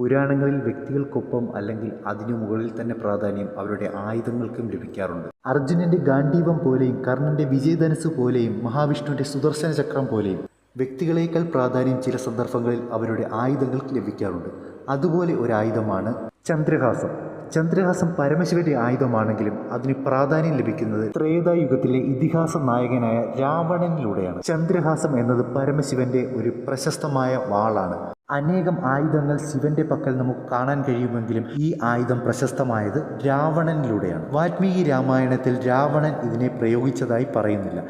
പുരാണങ്ങളിൽ വ്യക്തികൾക്കൊപ്പം അല്ലെങ്കിൽ അതിനു മുകളിൽ തന്നെ പ്രാധാന്യം അവരുടെ ആയുധങ്ങൾക്കും ലഭിക്കാറുണ്ട്. അർജുനന്റെ ഗാന്ധീവം പോലെയും കർണന്റെ വിജയധനസ് പോലെയും മഹാവിഷ്ണുവിന്റെ സുദർശന ചക്രം പോലെയും വ്യക്തികളേക്കാൾ പ്രാധാന്യം ചില സന്ദർഭങ്ങളിൽ അവരുടെ ആയുധങ്ങൾക്ക് ലഭിക്കാറുണ്ട്. അതുപോലെ ഒരു ആയുധമാണ് ചന്ദ്രഹാസം. ചന്ദ്രഹാസം പരമശിവന്റെ ആയുധമാണെങ്കിലും അതിന് പ്രാധാന്യം ലഭിക്കുന്നത് ത്രേതായുഗത്തിലെ ഇതിഹാസ നായകനായ രാവണനിലൂടെയാണ്. ചന്ദ്രഹാസം എന്നത് പരമശിവന്റെ ഒരു പ്രശസ്തമായ വാളാണ്. അനേകം ആയുധങ്ങൾ ശിവന്റെ പക്കൽ നമുക്ക് കാണാൻ കഴിയുമെങ്കിലും ഈ ആയുധം പ്രശസ്തമായത് രാവണനിലൂടെയാണ്. വാൽമീകി രാമായണത്തിൽ രാവണൻ ഇതിനെ പ്രയോഗിച്ചതായി പറയുന്നില്ല.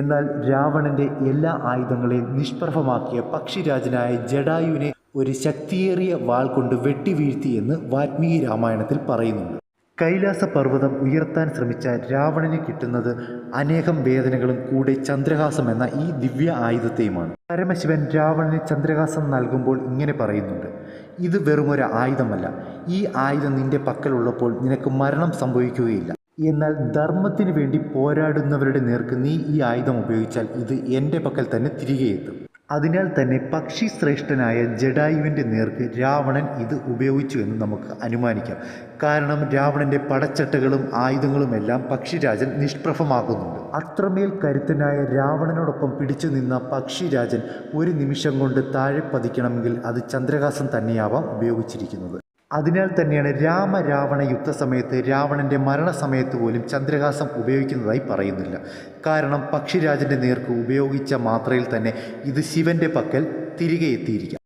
എന്നാൽ രാവണന്റെ എല്ലാ ആയുധങ്ങളെയും നിഷ്പ്രഭമാക്കിയ പക്ഷിരാജനായ ജഡായുവിനെ ഒരു ശക്തിയേറിയ വാൾ കൊണ്ട് വെട്ടിവീഴ്ത്തി എന്ന് വാൽമീകി രാമായണത്തിൽ പറയുന്നുണ്ട്. കൈലാസ പർവതം ഉയർത്താൻ ശ്രമിച്ച രാവണന് കിട്ടുന്നത് അനേകം വേദനകളും കൂടെ ചന്ദ്രഹാസം എന്ന ഈ ദിവ്യ ആയുധത്തെയുമാണ്. പരമശിവൻ രാവണന് ചന്ദ്രഹാസം നൽകുമ്പോൾ ഇങ്ങനെ പറയുന്നുണ്ട് ഇത് വെറുമൊരു ആയുധമല്ല. ഈ ആയുധം നിന്റെ പക്കലുള്ളപ്പോൾ നിനക്ക് മരണം സംഭവിക്കുകയില്ല. എന്നാൽ ധർമ്മത്തിന് വേണ്ടി പോരാടുന്നവരുടെ നേർക്ക് നീ ഈ ആയുധം ഉപയോഗിച്ചാൽ ഇത് എന്റെ പക്കൽ തന്നെ തിരികെ എത്തും. അതിനാൽ തന്നെ പക്ഷി ശ്രേഷ്ഠനായ ജഡായുവിന്റെ നേർക്ക് രാവണൻ ഇത് ഉപയോഗിച്ചു എന്ന് നമുക്ക് അനുമാനിക്കാം. കാരണം രാവണന്റെ പടച്ചട്ടകളും ആയുധങ്ങളുമെല്ലാം പക്ഷിരാജൻ നിഷ്പ്രഭമാക്കുന്നുണ്ട്. അത്രമേൽ കരുത്തനായ രാവണനോടൊപ്പം പിടിച്ചു നിന്ന പക്ഷിരാജൻ ഒരു നിമിഷം കൊണ്ട് താഴെ പതിക്കണമെങ്കിൽ അത് ചന്ദ്രഹാസം തന്നെയാവാം ഉപയോഗിച്ചിരിക്കുന്നത്. അതിനാൽ തന്നെയാണ് രാമരാവണ യുദ്ധസമയത്ത് രാവണന്റെ മരണസമയത്ത് പോലും ചന്ദ്രഹാസം ഉപയോഗിക്കുന്നതായി പറയുന്നില്ല. കാരണം പക്ഷിരാജന്റെ നേർക്ക് ഉപയോഗിച്ച മാത്രയിൽ തന്നെ ഇത് ശിവന്റെ പക്കൽ തിരികെ എത്തിയിരിക്കാം.